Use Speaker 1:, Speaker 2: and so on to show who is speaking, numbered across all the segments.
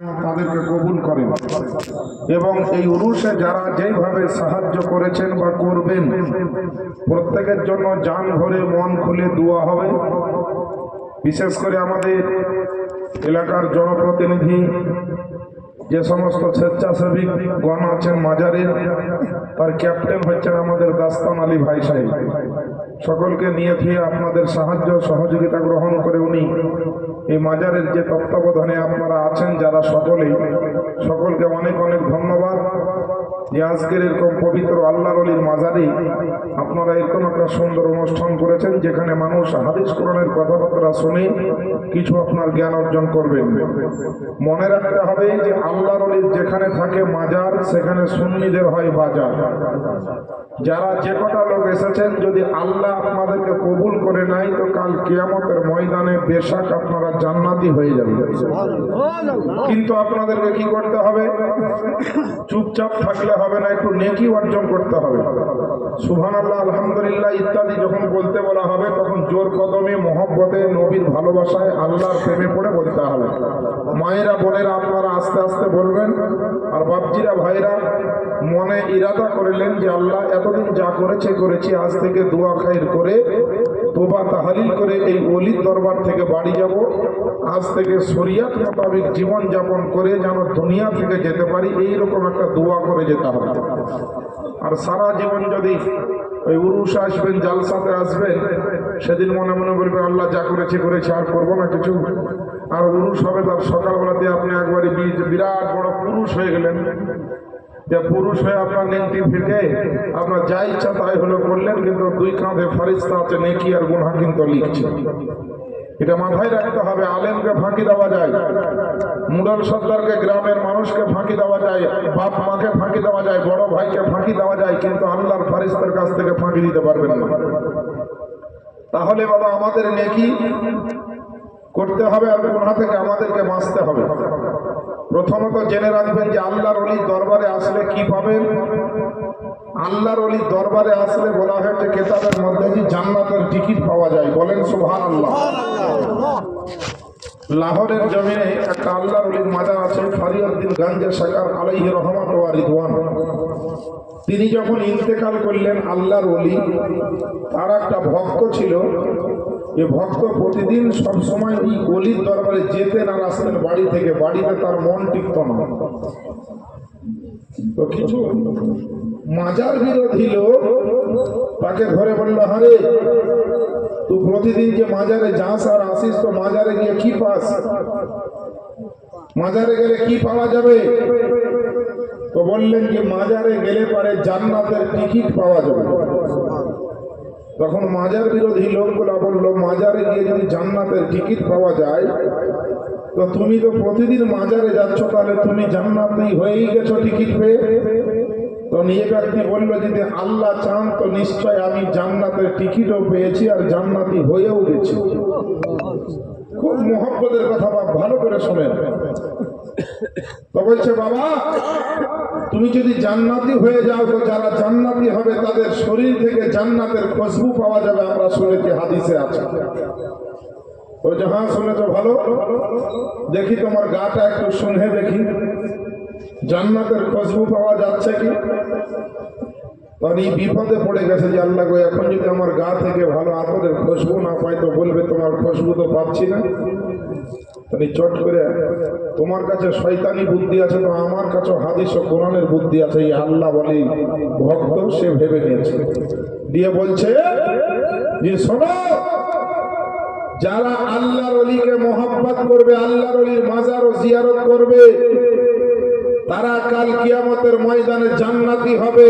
Speaker 1: তাদেরকে কবুল করেন। এবং এই উরুষে যারা যেইভাবে সাহায্য করেছেন বা করবেন, প্রত্যেকের জন্য যান ভরে মন খুলে দোয়া হবে। বিশেষ করে আমাদের এলাকার জনপ্রতিনিধি, যে সমস্ত স্বেচ্ছাসেবী গণ আছেন মাজারের তার ক্যাপ্টেন হচ্ছেন আমাদের দাস্তান আলী ভাই সাহেব। সকলকে নিয়ে ফিরে আপনাদের সাহায্য সহযোগিতা গ্রহণ করে উনি এই মাজারের যে তত্ত্বাবধানে আপনারা আছেন, যারা সকলেই, সকলকে অনেক অনেক ধন্যবাদ। যে আজকের এরকম পবিত্র আল্লাহর অলির মাজারে আপনারা এরকম একটা সুন্দর অনুষ্ঠান করেছেন, যেখানে মানুষ হাদিস কোরআনের কথাবার্তা শুনে কিছু আপনার জ্ঞান অর্জন করবেন। মনে রাখতে হবে যে আল্লাহর অলির যেখানে থাকে মাজার, সেখানে সুন্নিদের হয় বাজার। যারা যে কটা লোক এসেছেন, যদি আল্লাহ আপনাদেরকে কবুল করে নাই তো কাল কিয়ামতের ময়দানে বেশাক আপনারা জান্নাতি হয়ে যাবেন। কিন্তু আপনাদেরকে কি করতে হবে? চুপচাপ থাকলে হবে না, একটু নেকি অর্জন করতে হবে। সুবহান আল্লাহ আলহামদুলিল্লাহ ইত্যাদি যখন বলতে বলা হবে, তখন জোর কদমে, মহব্বতে, নবীর ভালোবাসায় আল্লাহর প্রেমে পড়ে বলতে হবে। মায়েরা, বোনেরা, আপনারা আস্তে আস্তে বলবেন। আর বাপজিরা, ভাইরা মনে ইরাদা করলেন যে আল্লাহ এতদিন যা করেছে, করেছি, আজ থেকে দোয়া খাইর করে তোবা তাহালিল করে এই অলির দরবার থেকে বাড়ি যাব। আজ থেকে শরিয়াত মোতাবেক জীবন যাপন করে যেন দুনিয়া থেকে যেতে পারি, এইরকম একটা দোয়া করে যেতে হবে। আর সারা জীবন যদি ওই উরুষ আসবেন, জালসাতে আসবেন, সেদিন মনে মনে বলবে, আল্লাহ যা করেছে করেছে, আর করব না কিছু। আর উরুষ হবে তার সকালবেলাতে আপনি একবারে বিরাট বড় পুরুষ হয়ে গেলেন। যে পুরুষ হয়ে আপনার নেংটি ফিরকে আপনার যা ইচ্ছা তাই হলো করলেন, কিন্তু দুই কাঁধে ফারিস্তা আছে নেকি আর গুনহা কিন্তু লিখছে। এটা মাথায় রাখতে হবে, আলেমকে ফাঁকি দেওয়া যায়। মুডল সর্দারকে গ্রামের মানুষকে ফাঁকি দেওয়া যায়, বাপ মাকে ফাঁকি দেওয়া যায়, বড় ভাইকে ফাঁকি দেওয়া যায়, কিন্তু আল্লাহর ফারিস্তার কাছ থেকে ফাঁকি দিতে পারবেন না। তাহলে বাবা, আমাদের নেকি করতে হবে আর গুনহা থেকে আমাদেরকে বাঁচতে হবে। প্রথমত জেনে রাখবেন যে আল্লাহর অলির দরবারে আসলে কি পাবেন? আল্লাহর অলির দরবারে আসলে বলা হয়েছে কেতাবের মধ্যে যে জান্নাতের টিকিট পাওয়া যায়। বলেন সুবহান আল্লাহ লাহোরের জমিনে একটা আল্লাহর অলির মাজার আছে ফরিয়দ্দিন গাঞ্জে শাকার আলাইহি রহমত ওয়া রিদওয়ান। তিনি যখন ইন্তেকাল করলেন, আল্লাহর অলি, তার একটা ভক্ত ছিল যে ভক্ত প্রতিদিন সব সময় এই গলির দরবারে যেতেন আর আসতেন বাড়ি থেকে, বাড়িতে তার মন টিকত না। তো কিছু মাজার বিরোধী লোক তাকে ধরে বলল হারে তুই প্রতিদিন যে মাজারে যাস আর আসিস, তো মাজারে গিয়ে কি পাস? মাজারে গেলে কি পাওয়া যাবে? তো বললেন যে, মাজারে গেলে পারে জান্নাতের টিকিট পাওয়া যাবে। তখন মাজার বিরোধী লোকগুলা বলল, মাজারে গিয়ে যদি জান্নাতের টিকিট পাওয়া যায়, তো তুমি তো প্রতিদিন মাজারে যাচ্ছ, তাহলে তুমি জান্নাতি হয়েই গেছো টিকিট পেয়ে। তো নিয়ে ব্যক্তি বলল, যদি আল্লাহ চান, তো নিশ্চয় আমি জান্নাতের টিকিটও পেয়েছি আর জান্নাতি হয়েও গেছি। খুব মোহব্বতের কথা বা ভালো করে শোনেন। তো বলছে, বাবা তুমি যদি জান্নাতি হয়ে যাও, তো যারা জান্নাতি হবে, তাদের শরীর থেকে জান্নাতের খুশবু পাওয়া যাবে, আমরা শুনেছি হাদিসে আছে। যে হ্যাঁ শুনেছ ভালো? দেখি তোমার গাটা একটু শুনে দেখি। জান্নাতের খুশবু পাওয়া যাচ্ছে কি? বিপদে পড়ে গেছে যে আল্লাহ গো, এখন যদি আমার গা থেকে ভালো আতরের খুশবু না পাই তো বলবে তোমার খুশবু তো পাচ্ছি না। তুমি চট করে, তোমার কাছে শয়তানি বুদ্ধি আছে তো আমার কাছে হাদিস ও কোরআনের বুদ্ধি আছে, এই আল্লাহ বলে ভক্ত সে ভেবে নিয়েছে। দিয়ে বলছে, যে শোনো, যারা আল্লাহর অলিকে মোহাব্বত করবে, আল্লাহর অলির মাজার ও জিয়ারত করবে, তারা কাল কিয়ামতের ময়দানে জান্নাতি হবে।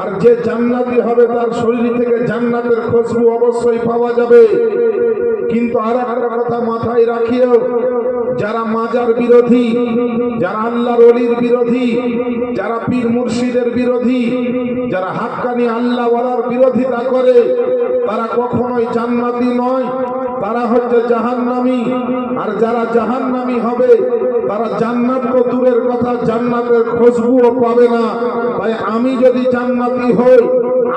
Speaker 1: আর যে জান্নাতি হবে, তার শরীর থেকে জান্নাতের খুশবু অবশ্যই পাওয়া যাবে। কিন্তু আর একটা কথা মাথায় রাখিও, যারা মাজার বিরোধী, যারা আল্লাহর অলির বিরোধী, যারা পীর মুর্শিদের বিরোধী, যারা হাক্কানি আল্লাহ ওয়ালার বিরোধিতা করে, তারা কখনোই জান্নাতি নয়। তারা হচ্ছে জাহান্নামী। আর যারা জাহান্নামী হবে, তারা জান্নাত তো দূরের কথা, জান্নাতের খুশবুও পাবে না। তাই আমি যদি জান্নাতি হই,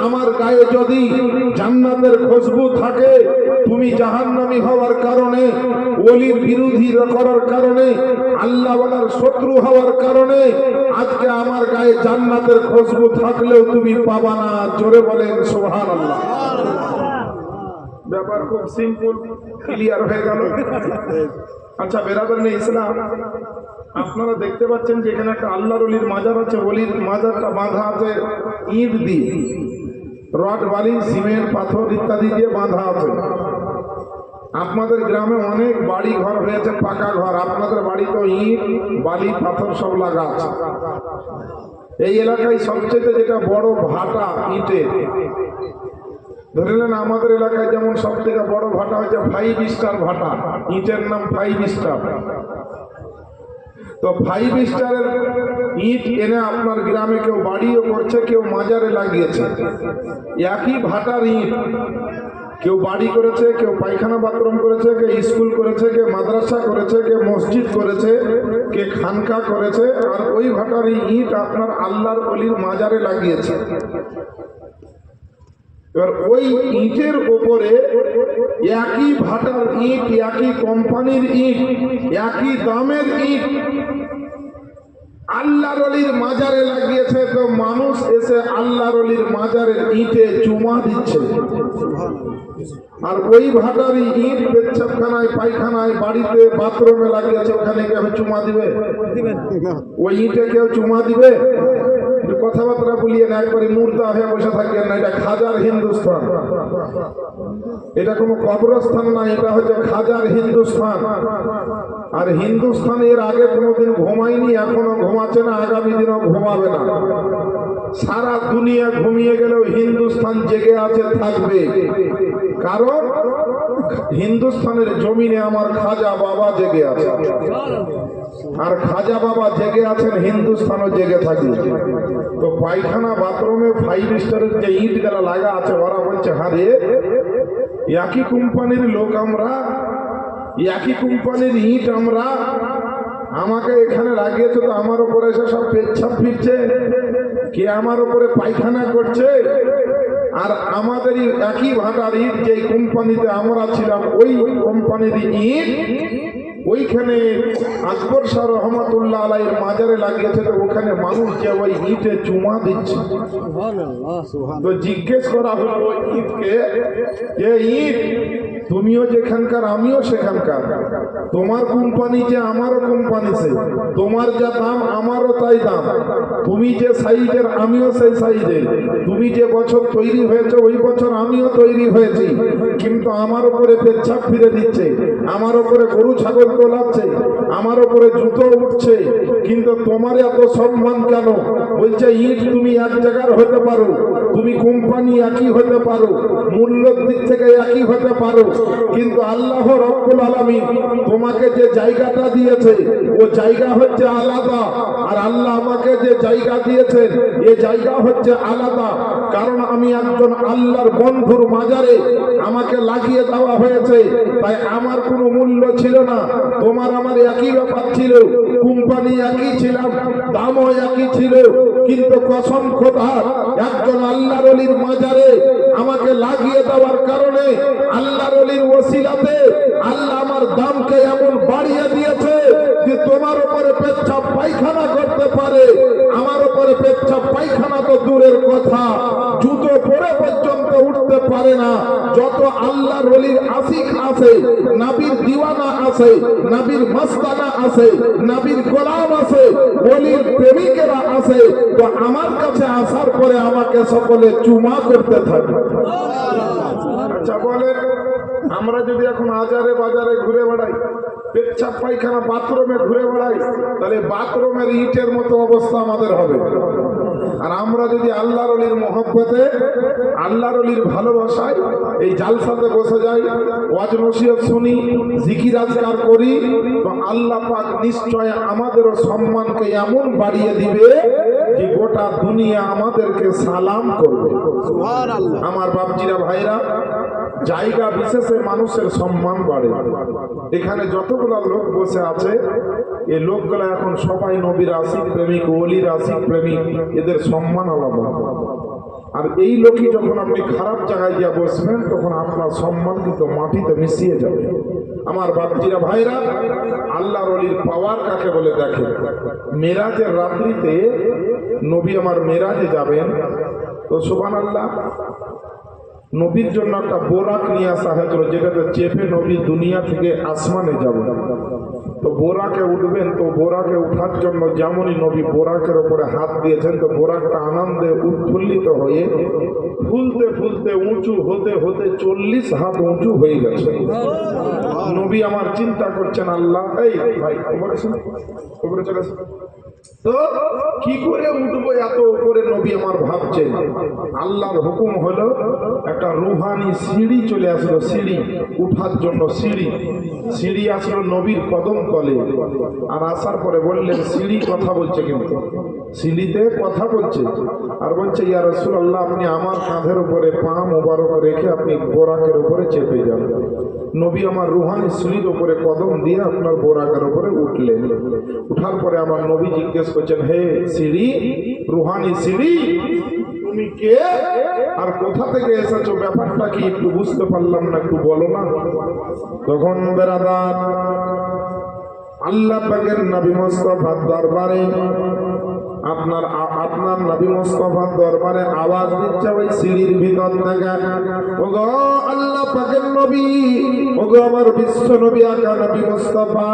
Speaker 1: আমার গায়ে যদি জান্নাতের খুশবু থাকে, তুমি জাহান্নামী হওয়ার কারণে, ওলির বিরোধী করার কারণে আল্লাহ বলার শত্রু হওয়ার কারণে, আজকে আমার গায়ে জান্নাতের খুশবু থাকলেও তুমি পাবা না। জোরে বলেন সোহান আল্লাহ ব্যাপার খুব সিম্পল ক্লিয়ার হয়ে গেল। আচ্ছা বেরাবেন ইসলাম। আপনারা দেখতে পাচ্ছেন যে এখানে একটা আল্লাহর অলির মাজার আছে, অলির মাজারটা বাঁধা আছে, ইট দিয়ে। রড, বালি, সিমেন্ট, পাথর ইত্যাদি দিয়ে বাঁধা আছে। আপনাদের গ্রামে অনেক বাড়ি ঘর হয়েছে পাকা ঘর। আপনাদের বাড়ি তো ইট, বালি, পাথর সব লাগা আছে। এই এলাকায় সবচেয়ে যেটা বড় ভাটা ইটের। ধরে নেন আমাদের এলাকায় যেমন সব থেকে বড় ভাটা হচ্ছে ফাইভ স্টার ভাটা, ইটের নাম ফাইভ স্টার তো ফাইভ স্টারের ইট এনে আপনার গ্রামে কেউ বাড়িও করছে, কেউ মাজারে লাগিয়েছে। একই ভাটার ইট কেউ বাড়ি করেছে, কেউ পায়খানা বাথরুম করেছে কে স্কুল করেছে কে মাদ্রাসা করেছে কে মসজিদ করেছে কে খানকা করেছে, আর ওই ভাটার ইট আপনার আল্লাহর অলির মাজারে লাগিয়েছে। এবার ওই ইটের ওপরে একই ভাটার ইট একই কোম্পানির ইট একই দামের ইট আল্লাহর অলির মাজারে লাগিয়েছে তো মানুষ এসে আল্লাহর অলির মাজারের ইটে চুমা দিচ্ছে। আর ওই ভাটারই ইট পেচ্ছাপখানায়, পায়খানায়, বাড়িতে বাথরুমে লাগিয়েছে, ওখানে কেউ চুমা দিবে? ওই ইটে কেউ চুমা দিবে? কথাবার্তা বলিয়ে না, একবারে মুর্দা হয়ে বসে থাকবেন না, এটা খাজার হিন্দুস্তান এটা কোনো কবরস্থান না, এটা হচ্ছে খাজার হিন্দুস্তান আর হিন্দুস্তান এর আগে কোনোদিন ঘুমায়নি, এখনও ঘুমাচ্ছে না, আগামী দিনও ঘুমাবে না। সারা দুনিয়া ঘুমিয়ে গেলেও হিন্দুস্তান জেগে আছে, থাকবে। কারণ হিন্দুস্তানের জমিনে আমার খাজা বাবা জেগে আছে। আর খাজা বাবা জেগে আছেন হিন্দুস্তানও জেগে থাকে তো পায়খানা, বাথরুমে ফাইভ স্টারের যে ইটগুলা লাগা আছে, ওরা বলছে, হারে, একই কোম্পানির লোক আমরা একই কোম্পানির ইট আমরা। আমাকে এখানে লাগিয়েছে তো আমার উপরে এসে সব পেচ্ছাপ ফিরছে। কে আমার উপরে পায়খানা করছে? আর আমাদের একই ভাটার ইট যে কোম্পানিতে আমরা ছিলাম ওই কোম্পানির ইট ওইখানে আকবর শাহ রহমতুল্লাহ আলাইয়ের মাজারে লাগিয়েছে তো ওখানে মানুষ যে ওই ইটে চুমা দিচ্ছে। তো জিজ্ঞেস করা হলো ইটকে যে ইট তুমিও যেখানকার, আমিও সেখানকার। তোমার কোম্পানি যে আমারও কোম্পানি সে তোমার যা দাম, আমারও তাই দাম। তুমি যে সাইজের, আমিও সেই সাইজের। তুমি যে বছর তৈরি হয়েছে, ওই বছর আমিও তৈরি হয়েছি। কিন্তু আমার উপরে পেচ্ছাপ ফিরে দিচ্ছে। আমার উপরে গরু, ছাগল তোলাচ্ছে আমার উপরে জুতো উঠছে। কিন্তু তোমার এত সম্মান কেন? বলছে, ইট তুমি এক জায়গার হতে পারো। তুমি কোম্পানি একই হতে পারো। মূল্যর দিক থেকে একই হতে পারো। কিন্তু আল্লাহ রব্বুল আলামিন তোমাকে যে জায়গাটা দিয়েছে, ও জায়গা হচ্ছে আলাদা। আর আল্লাহ আমাকে যে জায়গা দিয়েছেন, এ জায়গা হচ্ছে আলাদা। কারণ আমি একজন আল্লাহর বন্ধুর মাজারে আমাকে লাগিয়ে দেওয়া হয়েছে, তাই আমার কোনো মূল্য ছিল না। তোমার আমার একই ব্যাপার ছিল, কোম্পানি একই ছিলাম, দামও একই ছিল, কিন্তু কসম খোদার, একজন আল্লাহর অলির মাজারে আমাকে লাগিয়ে দেওয়ার কারণে আল্লাহর অলির ওসিলাতে আল্লাহ আমার দামকে এমন বাড়িয়ে দিয়েছে যে তোমার উপরে পেচ্ছাপ পায়খানা করতে পারে। আমার উপরে পেচ্ছাপ পায়খানা তো দূরের কথা। জুতো পরে পর্যন্ত পারে না। যত আল্লাহর অলির আশিক আছে, নাবির দিওয়ানা আছে, নাবির মস্তানা আছে, নাবির গোলাম আছে অলির প্রেমিকেরা আছে, তো আমার কাছে আসার পরে আমাকে সকলে চুমা করতে থাকে। আচ্ছা আমরা যদি এখন আজারে বাজারে ঘুরে বেড়াই পেচ্ছাপ পায়খানা বাথরুমে ঘুরে বেড়াই, তাহলে বাথরুমের ইটের মতো অবস্থা আমাদের হবে। আর আমরা যদি আল্লাহর অলির মহব্বতে আল্লাহর অলির ভালোবাসায় এই জালসাতে বসে যাই ওয়াজ নসিহত শুনি জিকির আজকার করি তো আল্লাহ পাক নিশ্চয় আমাদেরও সম্মানকে এমন বাড়িয়ে দিবে যে গোটা দুনিয়া আমাদেরকে সালাম করবে। আমার বাপজিরা ভাইরা জায়গা বিশেষে মানুষের সম্মান বাড়ে। এখানে যতগুলো লোক বসে আছে, এই লোকগুলো এখন সবাই নবীর আশিক প্রেমিক, ওলির আশিক প্রেমিক, এদের সম্মান আলাদা। আর এই লোকই যখন আপনি খারাপ জায়গায় গিয়ে বসবেন, তখন আপনার সম্মান কিন্তু মাটিতে মিশিয়ে যাবে। আমার বাপজিরা ভাইরা, আল্লাহর অলির পাওয়ার কাকে বলে দেখে মেরাজের রাত্রিতে নবী আমার মেরাজে যাবেন। তো সুবান আল্লাহ নবীর জন্য একটা বোরাক নিয়ে আসা হয়েছিল যেটাতে চেপে নবী দুনিয়া থেকে আসমানে যাবে। তো বোরাকে উঠবেন তো বোরাকে উঠার জন্য যেমনই নবী বোরাকের ওপরে হাত দিয়েছেন তো বোরাকটা আনন্দে উৎফুল্লিত হয়ে ফুলতে ফুলতে উঁচু হতে হতে চল্লিশ হাত উঁচু হয়ে গেছে। নবী আমার চিন্তা করছেন আল্লাহ এই ভাই আসুন, চলে তো কি করে উঠবো এত উপরে নবী আমার ভাবছেন? আল্লাহর হুকুম হলো একটা রুহানি সিঁড়ি চলে আসলো, সিঁড়ি, উঠার জন্য সিঁড়ি। সিঁড়ি আসলো নবীর কদম তলে। আর আসার পরে বললেন, সিঁড়ি কথা বলছে কিন্তু। সিঁড়িতে কথা বলছে। আর বলছে, ইয়া রসুল্লাহ আপনি আমার কাঁধের উপরে পা মোবারক রেখে আপনি বোরাকের উপরে চেপে যান। নবী আমার রুহানি সিঁড়ির উপরে কদম দিয়ে আপনার বোরাকের উপরে উঠলেন। উঠার পরে আমার নবী জিজ্ঞেস করছেন, হে সিঁড়ি, রুহানি সিঁড়ি তুমি কে? আর কোথা থেকে এসেছ? ব্যাপারটা কি একটু বুঝতে পারলাম না, একটু বলো না? তখন বেরাদার আল্লাহ পাকের নবী মোস্তফার দরবারে আপনার আপনার নবী মোস্তফার দরবারে আওয়াজ দিচ্ছে ওই সিঁড়ির ভিতর থেকে। ওগো আল্লাহ পাকের নবী, ওগো আমার বিশ্ব নবী আকা নবী মোস্তফা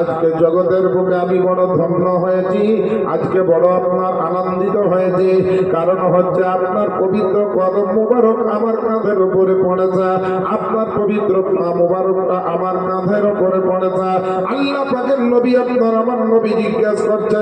Speaker 1: আজকে জগতের বুকে আমি বড় ধন্য হয়েছি, আজকে বড় আপনার আনন্দিত হয়েছি। কারণ হচ্ছে আপনার পবিত্র কদম মুবারক আমার কাঁধের উপরে পড়েছে। আপনার পবিত্র মুবারকটা আমার কাঁধের উপরে পড়েছে। আল্লাহ পাকের নবী আপনার আমার নবী জিজ্ঞেস করছে,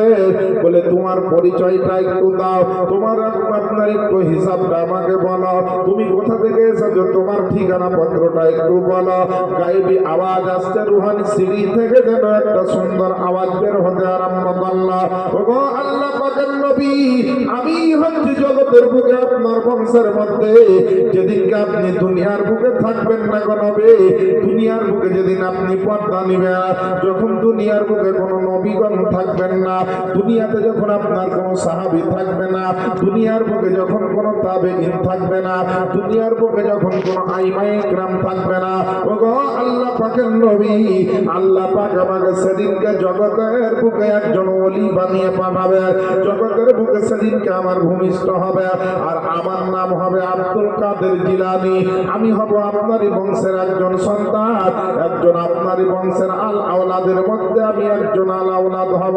Speaker 1: বলে, তোমার পরিচয়টা একটু দাও। তোমার আপনার একটু হিসাবটা আমাকে বলো। তুমি কোথা থেকে এসেছ? তোমার ঠিকানা পত্রটা একটু বলো। গাইবি আওয়াজ আসছে, রুহানি সিঁড়ি থেকে যেন একটা সুন্দর আওয়াজ বের হতে আরম্ভ করল। ওগো আল্লাহ পাকের নবী, আমি হচ্ছি জগতের বুকে আপনার বংশের মধ্যে। যেদিনকে আপনি দুনিয়ার বুকে থাকবেন না গণবে দুনিয়ার বুকে যেদিন আপনি পর্দা নিবেন, যখন দুনিয়ার বুকে কোনো নবীগণ থাকবেন না, দুনিয়াতে যখন আপনার কোনো সাহাবি থাকবে না, দুনিয়ার বুকে যখন কোনো তাবেইন থাকবে না, দুনিয়ার বুকে যখন কোনো আইমাই গ্রাম থাকবে না, ওগো আল্লাহ পাকের নবী, আল্লাহ পাক আমাকে সেদিনকে জগতের বুকে একজন ওলি বানিয়ে পাঠাবে জগতের বুকে সেদিনকে আমার ভূমিষ্ঠ হবে, আর আমার নাম হবে আব্দুল কাদের জিলানি। আমি হব আপনারই বংশের একজন সন্তান, একজন আপনারই বংশের আল আওলাদের মধ্যে আমি একজন আল আওলাদ হব।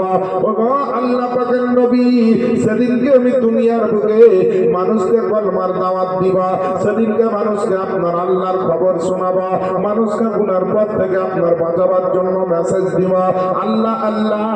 Speaker 1: ওগো আল্লাহ পাকের নবী, সেদিনকে আমি দুনিয়ার বুকে মানুষকে কলমার দাওয়াত দিব। সেদিনকে মানুষকে আপনার আল্লাহর খবর শোনাবো। মানুষকে গুনার পথ থেকে আপনার বাঁচাবার জন্য মেসেজ দিব। আল্লাহ আল্লাহ,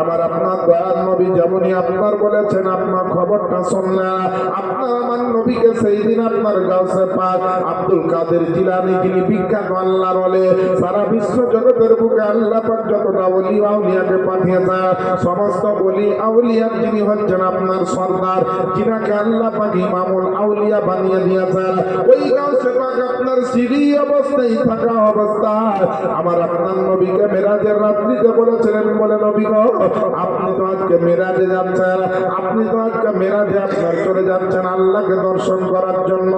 Speaker 1: আমার আপনার দয়ার নবী যেমনই আপনার বলেছেন, আপনার খবরটা শুনলেন আপনার আমার নবীকে সেই দিন আপনার গাছে পাক আব্দুল কাদের জিলানি যিনি বিখ্যাত আল্লাহর বলে সারা বিশ্ব জগতের বুকে আল্লাহ পাক যতটা বলি আউলিয়াকে পাঠিয়েছে সমস্ত বলি আউলিয়ার যিনি হচ্ছেন আপনার সর্দার, যিনাকে আল্লাহ পাক ইমামুল আউলিয়া বানিয়ে দিয়েছেন, ওই গাছে পাক আপনার সিঁড়ি অবস্থায় থাকা অবস্থায় আমার আপনার নবীকে মেরাজের রাত্রিতে বলেছিলেন, বলে নবী গো, আপনি তো আজকে মেরাজে যাচ্ছেন আপনি তো আজকে মেরাজে আপনার চলে যাচ্ছেন আল্লাহকে দর্শন করার জন্য।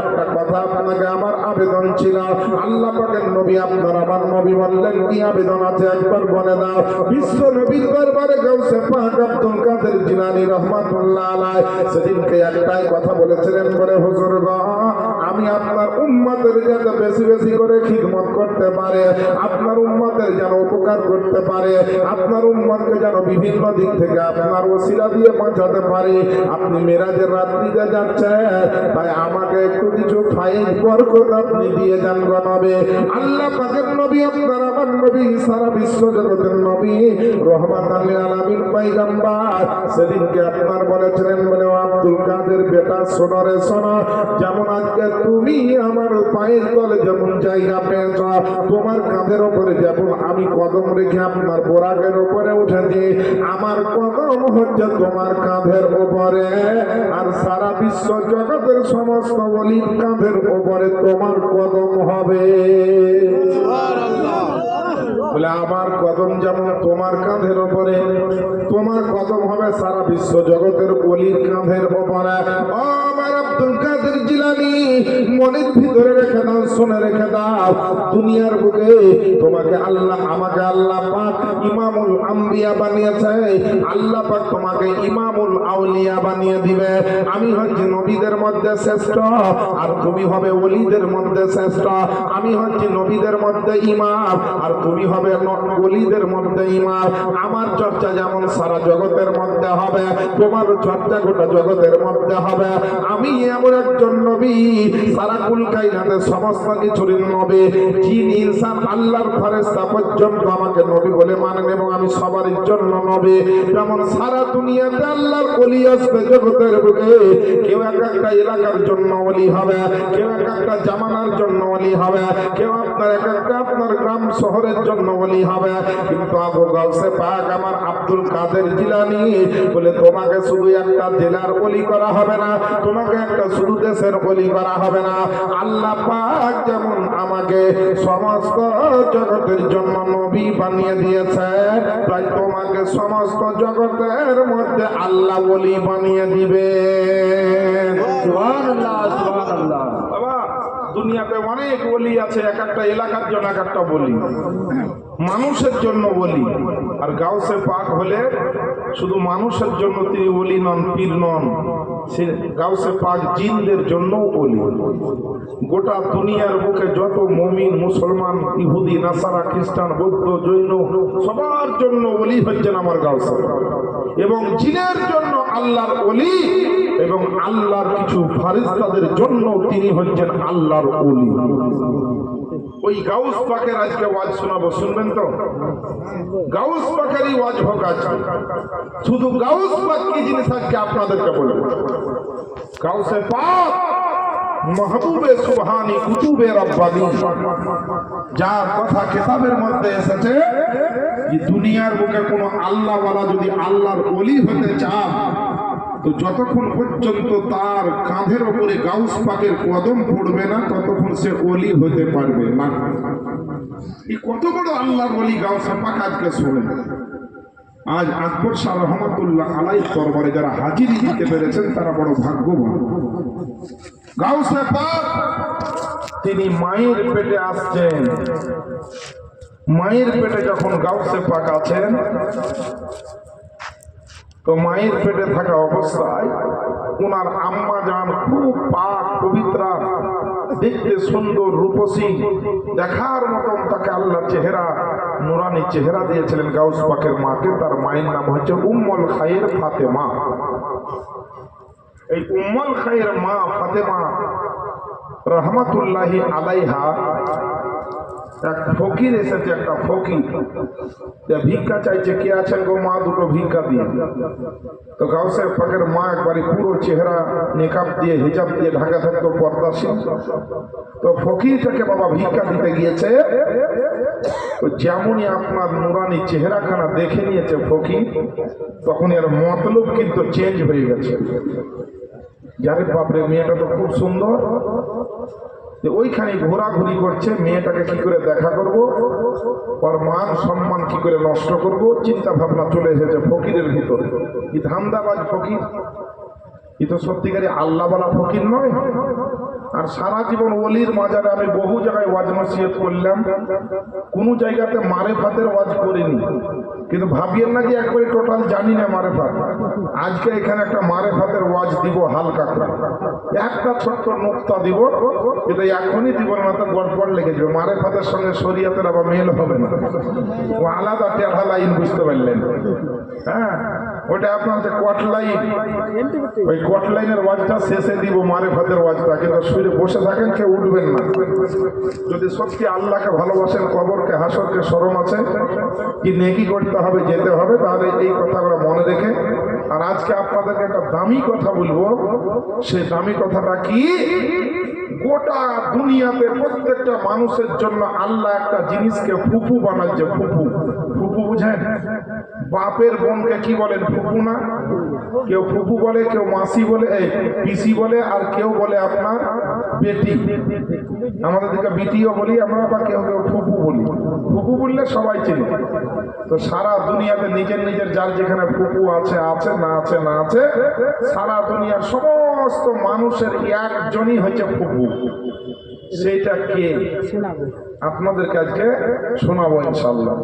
Speaker 1: একটা কথা আপনাকে আমার আবেদন ছিল। আল্লাহ পাকের নবী আপনার আমার নবী বললেন, কি আবেদন আছে একবার বলে দাও। বিশ্ব নবীর দরবারে গৌসে পাক আব্দুল কাদের জিনানি রহমাতুল্লাহ আলাই সেদিনকে একটাই কথা বলেছিলেন বলে হুজুর গো আমি আপনার উম্মতের যাতে বেশি বেশি করে খিদমত করতে পারে, আপনার উম্মতের যেন উপকার করতে পারে, আপনার উম্মতকে যেন বিভিন্ন দিক থেকে আপনার ওসিলা দিয়ে বাঁচাতে পারে। আপনি মেরাজের রাত্রিতে যাচ্ছেন তাই আমাকে একটু কিছু ফাইজ বরকত আপনি দিয়ে যান গণবে আল্লাহ পাকের নবী, আপনার আমার নবী, সারা বিশ্ব জগতের নবী রহমান আলী আলামিন পাইগাম্বার সেদিনকে আপনার বলেছিলেন বলে আব্দুল কাদের বেটা সোনরে সোনা, যেমন আজকে তুমি আমার পায়ের তলে যেমন জায়গা পেয়েছ, তোমার কাঁধের ওপরে যেমন আমি কদম রেখে আপনার বোরাকের ওপরে উঠেছি, আমার কদম হচ্ছে তোমার কাঁধের ওপরে। আর সারা বিশ্ব জগতের সমস্ত বলির কাঁধের ওপরে তোমার কদম হবে। বলে, আমার কদম যেমন তোমার কাঁধের ওপরে, তোমার কদম হবে সারা বিশ্ব জগতের অলির কাঁধের ওপরে। ভিতরে আল্লাহ পাক তোমাকে ইমামুল বানিয়ে দিবে। আমি হচ্ছি নবীদের মধ্যে শ্রেষ্ঠ, আর তুমি হবে ওলিদের মধ্যে শ্রেষ্ঠ। আমি হচ্ছি নবীদের মধ্যে ইমাম, আর তুমি হবে ওলিদের মধ্যে ইমাম আমার চর্চা যেমন সারা জগতের মধ্যে হবে, তোমার চর্চা গোটা জগতের মধ্যে হবে। আমি এমন একজন নবী, সারা সমস্ত কিছুর নবী ইনসান আল্লাহর পর্যন্ত আমাকে নবী বলে মানেন এবং আমি সবার জন্য নবী। যেমন সারা দুনিয়াতে আল্লাহর অলি আসবে জগতের বুকে, কেউ এক একটা এলাকার জন্য অলি হবে, কেউ এক একটা জামানার জন্য অলি হবে, কেউ আপনার এক একটা আপনার গ্রাম শহরের জন্য অলি হবে। কিন্তু আবু গাউসে পাক আমার আব্দুল কাদের জিলানি বলে, তোমাকে শুধু একটা জেলার অলি করা হবে না, তোমাকে একটা শুধু দেশের অলি করা হবে না। আল্লাহ পাক যেমন আমাকে সমস্ত জগতের জন্য নবী বানিয়ে দিয়েছে তাই তোমাকে সমস্ত জগতের মধ্যে আল্লাহ বলি বানিয়ে দিবে
Speaker 2: সুবহানাল্লাহ সুবহানাল্লাহ।
Speaker 1: দুনিয়াতে অনেক বলি আছে, এক একটা এলাকার জন্য এক একটা বলি। মানুষের জন্য বলি আর গাউসে পাক হলে শুধু মানুষের জন্য তিনি বলি নন, পীর নন। সে গাউসে পাক জিনদের জন্যও বলি গোটা দুনিয়ার বুকে যত মমিন, মুসলমান, ইহুদি, নাসারা, খ্রিস্টান, বৌদ্ধ, জৈন, সবার জন্য বলি হচ্ছেন আমার গাউসে। এবং জিনের জন্য আল্লাহর অলি এবং আল্লাহর কিছু ফারিস্তাদের জন্য তিনি হচ্ছেন আল্লাহর অলি ওই গাউস পাকের আজকে ওয়াজ শোনাবো, শুনবেন তো? গাউস পাকেরই ওয়াজ হোক আজকে শুধু গাউস পাক কি জিনিস আজকে আপনাদেরকে বলব? গাউসে পাক, মাহবুবে সুবহানি, কুতুবে রব্বানি। যার কথা কিতাবের মধ্যে এসেছে যে দুনিয়ার বুকে কোনো আল্লাহওয়ালা যদি আল্লাহর অলি হতে চান তো যতক্ষণ পর্যন্ত তার কাঁধের ওপরে গাউস পাকের কদম পড়বে না, ততক্ষণ সে অলি হতে পারবে না। এই কত বড় আল্লাহর অলি গাউস পাক আজকে শোনেন। আজ আকবর শাহ রহমতুল্লাহ আলাই দরবারে যারা হাজিরি দিতে পেরেছেন, তারা বড় ভাগ্যবান। তিনি মায়ের পেটে আসছেন। মায়ের পেটে যখন গাউসে পাক আছেন তো মায়ের পেটে থাকা অবস্থায় ওনার আম্মা যান খুব পাক, পবিত্রা, দেখতে সুন্দর, রূপসী, দেখার মতন তাকে আল্লাহ চেহারা, নুরানি চেহারা দিয়েছিলেন গাউস পাকের মাকে। তার মায়ের নাম হচ্ছে উম্মল খায়ের ফাতেমা। এই উম্মল খায়ের মা ফাতেমা রহমতুল্লাহি আলাইহা এক ফকির এসেছে একটা ফকির। ভিক্ষা চাইছে, কে আছেন গো মা? দুটো ভিক্ষা দিয়ে তো গাউসের পাকের মা একবারে পুরো চেহারা নেকাব দিয়ে, হিজাব দিয়ে, ঢাকা থাকতো পর্দাসীন তো ফকিরটাকে বাবা ভিক্ষা দিতে গিয়েছে। তো যেমনই আপনার নুরানি চেহারাখানা দেখে নিয়েছে ফকির তখন এর মতলব কিন্তু চেঞ্জ হয়ে গেছে। যারে বাপরে, মেয়েটা তো খুব সুন্দর। যে ওইখানে ঘোরাঘুরি করছে, মেয়েটাকে কি করে দেখা করব? ওর মান সম্মান কি করে নষ্ট করব? চিন্তা ভাবনা চলে এসেছে ফকিরের ভিতরে। ই ধান্দাবাজ ফকির? এ তো সত্যিকারী আল্লাহ বলা ফকির নয়। আর সারা জীবন অলির মাজারে আমি বহু জায়গায় ওয়াজ নসিহত করলাম। কোন জায়গাতে মারে ফাতের ওয়াজ করিনি। কিন্তু ভাবিয়েন না যে একবারে টোটাল জানি না মারে ফাত আজকে এখানে একটা মারে ফাতের ওয়াজ দিব হালকা একটা ছোট্ট নোক্তা দিব এটা এখনই দিব না তো গড়পড় লেগে যাবে। মারে ফাতের সঙ্গে শরীয়তের আবার মেল হবে না। ও আলাদা টেढ़া লাইন বুঝতে পারলেন। হ্যাঁ ওটা আপনার হচ্ছে কোয়াট লাইন ওই কোয়াট লাইনের ওয়াজটা শেষে দিব মারে ফাতের ওয়াজটা, কিন্তু শুয়ে বসে থাকেন, কেউ উঠবেন না। যদি সত্যি আল্লাহকে ভালোবাসেন, কবরকে, হাসরকে স্মরণ আছে, কি নেকি করতে হবে, যেতে হবে, তাহলে এই কথাগুলো মনে রেখে। আর আজকে আপনাদেরকে একটা দামি কথা বলব সেই দামি কথাটা কি? গোটা দুনিয়াতে প্রত্যেকটা মানুষের জন্য আল্লাহ একটা জিনিসকে ফুফু বানাচ্ছে ফুফু। ফুফু বুঝেন? বাপের বোনকে কি বলেন ফুফু না? কেউ ফুফু বলে, কেউ মাসি বলে পিসি বলে, আর কেউ বলে আপনার বেটি। আমাদের দিকে বিটিও বলি আমরা, বা কেউ কেউ ফুফু বলি। ফুফু বললে সবাই চেনে। তো সারা দুনিয়াতে নিজের নিজের যার যেখানে ফুফু আছে আছে না আছে না আছে, সারা দুনিয়ার সমস্ত মানুষের একজনই হচ্ছে ফুফু সেইটা কে? আপনাদেরকে আজকে শোনাবো ইনশাল্লাহ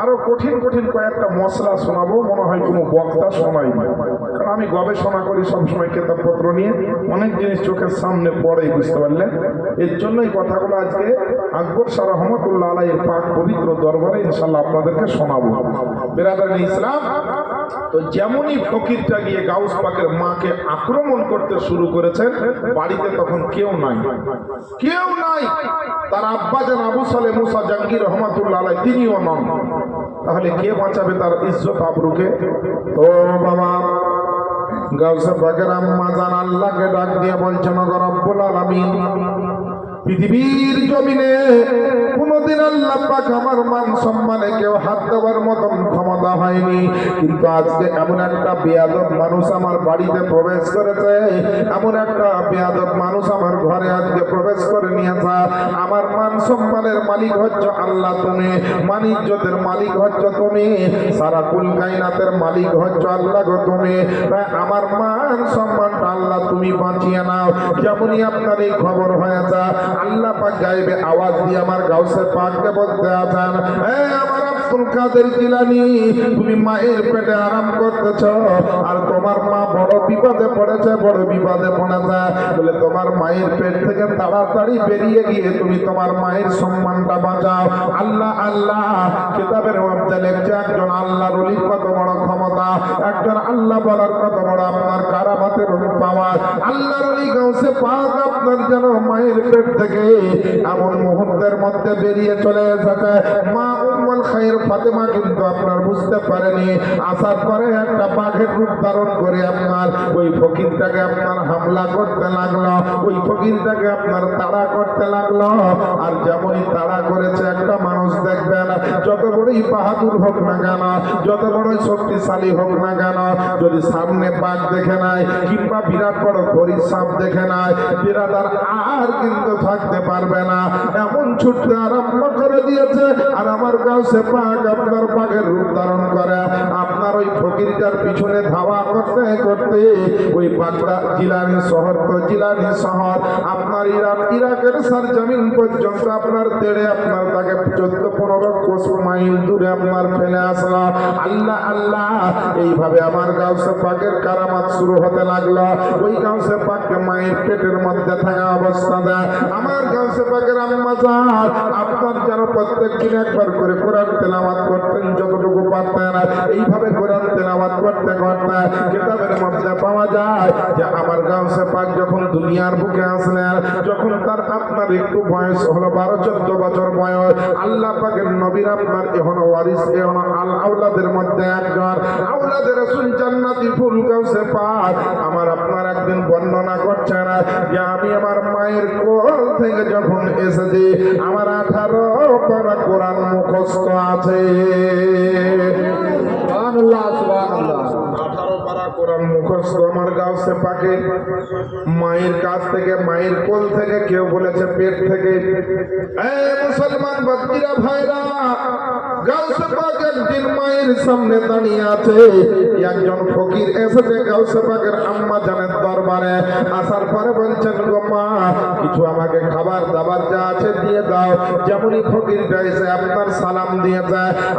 Speaker 1: আরও কঠিন কঠিন কয়েকটা মশলা শোনাবো, মনে হয় কোনো বক্তা শোনাই না আমি গবেষণা করি সবসময় কেতাবপত্র নিয়ে। অনেক জিনিস চোখের সামনে পড়ে বুঝতে পারলেন এর জন্যই কথাগুলো আজকে আকবর শাহ রহমতুল্লাহ আলাইয়ের পাক পবিত্র দরবারে ইনশাল্লাহ আপনাদেরকে শোনাবো। বেরাদার ইসলাম, তো যেমনই ফকিরটা গিয়ে গাউস পাকের মাকে আক্রমণ করতে শুরু করেছেন, বাড়িতে তখন কেউ নাই। কেউ নাই। তার আব্বা যেন আবু সালে মুসা জাঙ্গির রহমাতুল্লাহ আলাই তিনিও নন। তাহলে কে বাঁচাবে তার ইজ্জত আবরুকে? তো বাবা গাউসে পাকের আম্মা জান আল্লাহকে ডাক দিয়ে বলছেন গো রব্বুল আলামিন পৃথিবীর জমিনে কোনদিন আল্লাহ পাক আমার মান সম্মানে কেউ হাত দেওয়ার মতন ক্ষমতা হয়নি। কিন্তু আজকে এমন একটা বেয়াদব মানুষ আমার বাড়িতে প্রবেশ করেছে, এমন একটা বেয়াদব মানুষ আমার ঘরে আজকে প্রবেশ করে নিয়েছে। আমার মান সম্মানের মালিক হচ্ছ আল্লাহ তুমি মানিজ্যতের মালিক হচ্ছ তুমি, সারা কুল কাইনাতের মালিক হচ্ছ আল্লাহ গো তুমি। তাই আমার মান সম্মানটা আল্লাহ তুমি বাঁচিয়ে নাও। যেমনই আপনার এই খবর হয়েছে আল্লাহ পাক গাইবে আওয়াজ দিয়ে আমার গাউসে পাককে বলতে আছেন আমার আব্দুল কাদের জিলানি, তুমি মায়ের পেটে আরাম করতেছ। আর তোমার মা বড় বিপদে পড়েছে, বড় বিপদে পড়েছে। বলে তোমার মায়ের পেট থেকে তাড়াতাড়ি বেরিয়ে গিয়ে তুমি তোমার মায়ের সম্মানটা বাঁচাও। আল্লাহ আল্লাহ, কিতাবের মধ্যে লেখছে, একজন আল্লাহর অলির কত বড় ক্ষমতা, একজন আল্লাহ বলার কত বড় আপনার কারাবাতের পাওয়া আল্লাহর অলি গাউসে পাক আপনার যেন মায়ের পেট থেকে এমন মুহূর্তের মধ্যে বেরিয়ে চলে এসেছে। মা যত বড়ই বাহাদুর হোক না কেন, যত বড়ই শক্তিশালী হোক না কেন, যদি সামনে বাঘ দেখে নাই কিংবা বিরাট বড় ঘড়ির সাপ দেখে নাই বিরাদার আর কিন্তু থাকতে পারবে না। এমন ছুটতে আরম্ভ করে দিয়েছে, আর আমার গাছে পাক আপনার রূপ ধারণ করে। আপনার ওই ফকিরটার পিছনে ধাওয়া করতে করতে ওই বাগদা জিলানি শহর তো জিলানি শহর। আপনার ইরাক, ইরাকের সার জমিন পর্যন্ত আপনার তেড়ে আপনার তাকে চোদ্দ, পনেরো কোষ মাইল দূরে আপনার ফেলে আসলাম আল্লাহ আল্লাহ, এইভাবে আমার গাউসে পাকের কারামাত শুরু হতে লাগল। ওই গাউসে পাককে মায়ের পেটের মধ্যে থাকা অবস্থা দেয়। আমার গাউসে পাকের আম্মা আপনার যেন প্রত্যেক দিন একবার করে কোরআন তেলাওয়াত করতেন, যতটুকু পারতেন এইভাবে কোরআন তেলাওয়াত করতে করতে কিতাবের মধ্যে পাওয়া যায় যে আমার গাউসে পাক যখন দুনিয়ার বুকে আসলেন, যখন তার আপনার একটু বয়স হলো বারো, চোদ্দ বছর বয়স, আল্লাহ পাকের নবীর আপনার এখনও ওয়ারিস এখনও আল আউলাদের মধ্যে একজন আউলাদের রসুল জান্নাতি ফুল গাউসে পাক আমার আপনার একদিন বর্ণনা করছে না যে আমি আমার মায়ের কোল থেকে যখন এসেছি, আমার আঠারো পারা কোরআন মুখস্থ আছে আঠারো পারা কোরআন মুখস্থ আমার গাউসে পাকে। মায়ের কাছ থেকে, মায়ের কোল থেকে কেউ বলেছে পেট থেকে। মুসলমান বাচ্চিরা ভাইরা গাউসে পাক একজন ফকির দরবারে। আসার পরে বলছেন আমাকে খাবার দাবার যা আছে দিয়ে দাও। যেমনই ফকির এসে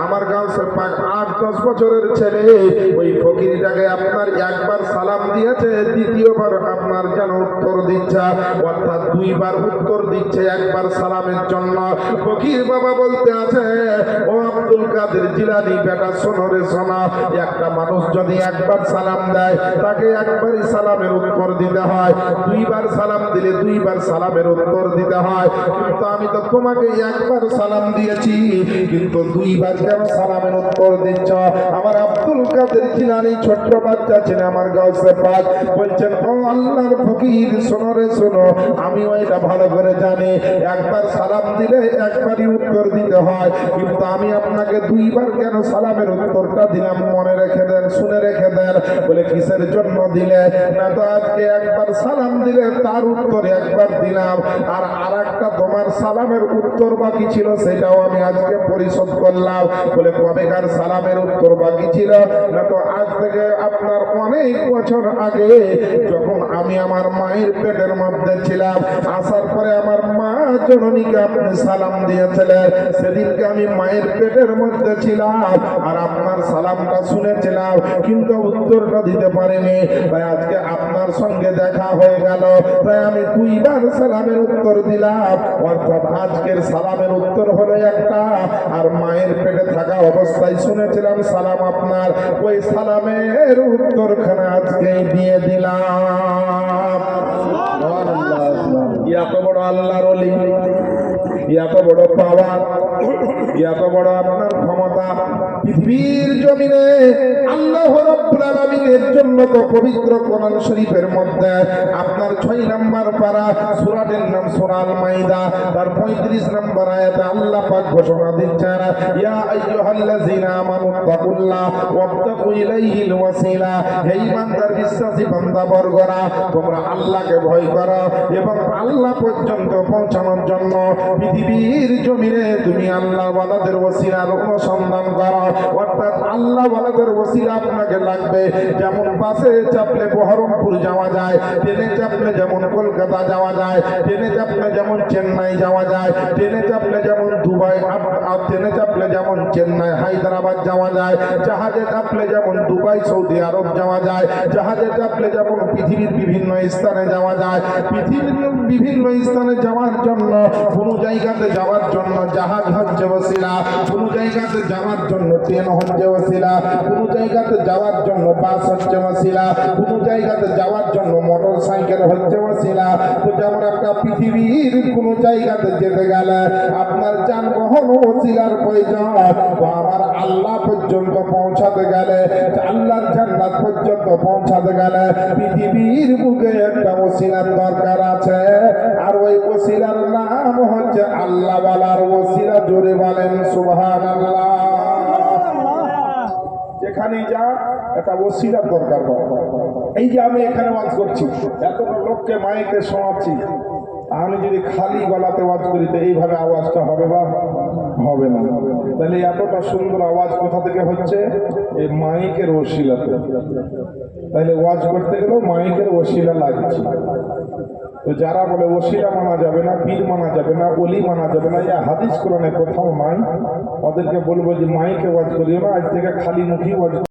Speaker 1: আমার গাউসে পাক আট, দশ বছরের ছেলে। ওই ফকিরটাকে আপনার একবার সালাম দিয়েছে, দ্বিতীয়বার আপনার যেন উত্তর দিচ্ছে। অর্থাৎ দুইবার উত্তর দিচ্ছে একবার সালামের জন্য। ফকির বাবা বলতে আছে, ও আব্দুল কাদের জিলানি বেটা শোনো রে শোনা একটা মানুষ যদি একবার সালাম দেয়, তাকে একবারই সালামের উত্তর দিতে হয়। দুইবার সালাম দিলে দুইবার সালামের উত্তর দিতে হয়। কিন্তু আমি তো তোমাকে একবার সালাম দিয়েছি, কিন্তু দুইবার কেন সালামের উত্তর দিচ্ছ? আমার আব্দুল কাদের জিলানি ছোট্ট বাচ্চা ছেলে, আমার গাছে পাক বলছেন, ও আল্লাহর ফকির শোনো রে শোনো আমি ওইটা ভালো করে জানি। একবার সালাম দিলে একবারই উত্তর দিতে হয়। কিন্তু আমি আপনাকে দুইবার কেন সালামের উত্তরটা দিলাম? মনে রেখে দেন, শুনে রেখে দেন। বলে, কিসের জন্য দিলে? না তো আজকে একবার সালাম দিলে, তার উত্তর একবার দিলাম। আর আর একটা তোমার সালামের উত্তর বাকি ছিল, সেটাও আমি আজকে পরিশোধ করলাম। বলে, কবেকার সালামের উত্তর বাকি ছিল? না তো আজ থেকে আপনার অনেক বছর আগে, যখন আমি আমার মায়ের পেটের মধ্যে ছিলাম, আসার পরে আমার মা জননীকে আপনি সালাম দিয়েছিলেন। সেদিনকে আমি মায়ের পেটের মধ্যে ছিলাম আর আপনার সালামটা শুনেছিলাম, কিন্তু উত্তরটা দিতে পারিনি। তাই আজকে আপনার সঙ্গে দেখা হয়ে গেল। তাই আমি দুইবার সালামের উত্তর দিলাম। অর্থাৎ আজকের সালামের উত্তর হলো একটা, আর মায়ের পেটে থাকা অবস্থায় শুনেছিলাম সালাম আপনার। ওই সালামের উত্তরখানা আজকে দিয়ে দিলাম। এত বড় আল্লাহর অলি এত বড় পাওয়ার, এত বড় আপনার ক্ষমতা পৃথিবীর জমিনে আল্লাহ রাব্বুল আলামিনের জন্য তো পবিত্র কোরআন শরীফের মধ্যে আপনার ছয় নাম্বার পারা সূরাটির নাম সূরা আল মাইদা তার 35 নাম্বার আয়াতে আল্লাহ পাক ঘোষণা দিচ্ছেন, ইয়া আইয়ুহাল্লাযিনা আমানু তাকুল্লাহ ওয়াবতাকু ইলাইহিল ওয়াসিলা হে ঈমানদার বিশ্বাসী বান্দা বর্গরা তোমরা আল্লাহকে ভয় করো এবং আল্লাহ পর্যন্ত পৌঁছানোর জন্য পৃথিবীর জমিনে তুমি আল্লাহ ওয়ালাদের ওসিলার অনুসন্ধান করো। অর্থাৎ আল্লাহ ওয়ালাদের ওসিলা আপনাকে লাগবে। যেমন বাসে চাপলে বহরমপুর যাওয়া যায়, ট্রেনে চাপলে যেমন কলকাতা যাওয়া যায়, ট্রেনে চাপলে যেমন চেন্নাই যাওয়া যায়, ট্রেনে চাপলে যেমন দুবাই ট্রেনে চাপলে যেমন চেন্নাই, হায়দ্রাবাদ যাওয়া যায়, জাহাজে চাপলে যেমন দুবাই, সৌদি আরব যাওয়া যায়, জাহাজে চাপলে যেমন পৃথিবীর বিভিন্ন স্থানে যাওয়া যায়। পৃথিবীর বিভিন্ন স্থানে যাওয়ার জন্য কোনো জায়গাতে যাওয়ার জন্য জাহাজ হচ্ছে ওসিলা, কোনো জায়গাতে যাওয়ার জন্য ট্রেন হচ্ছে ওসিলা, কোনো জায়গাতে যাওয়ার জন্য বাস হচ্ছে ওসিলা, কোনো জায়গাতে যাওয়ার জন্য মোটর সাইকেল হচ্ছে ওসিলা। তো যেমন একটা পৃথিবীর কোনো জায়গাতে যেতে গেলে আপনার যানবাহন ওসিলার প্রয়োজন আমার আল্লাহ পর্যন্ত পৌঁছাতে গেলে, আল্লাহর জান্নাত পর্যন্ত পৌঁছাতে গেলে পৃথিবীর বুকে একটা ওসিলার দরকার আছে। আর ওই ওসিলার নাম হচ্ছে আল্লাহ বালার ওসিলা জোরে বলেন সুবহান যেখানেই যা একটা ওসিলার দরকার এই যে আমি এখানে ওয়াজ করছি এতটা লোককে মাইকে শোনাচ্ছি, আমি যদি খালি গলাতে ওয়াজ করি, তো এইভাবে আওয়াজটা হবে বা হবে না। তাহলে এতটা সুন্দর আওয়াজ কোথা থেকে হচ্ছে? এই মাইকের ওসিলাতে। তাহলে ওয়াজ করতে গেলেও মাইকের ওসিলা লাগছে। তো যারা বলে ওসিরা মানা যাবে না, পীর মানা যাবে না অলি মানা যাবে না ইয়া হাদিস কোরআনে কোথাও নাই। ওদেরকে বলব যে মাইকে ওয়াজ করিও না, আজ থেকে খালি মুখী ওয়াজ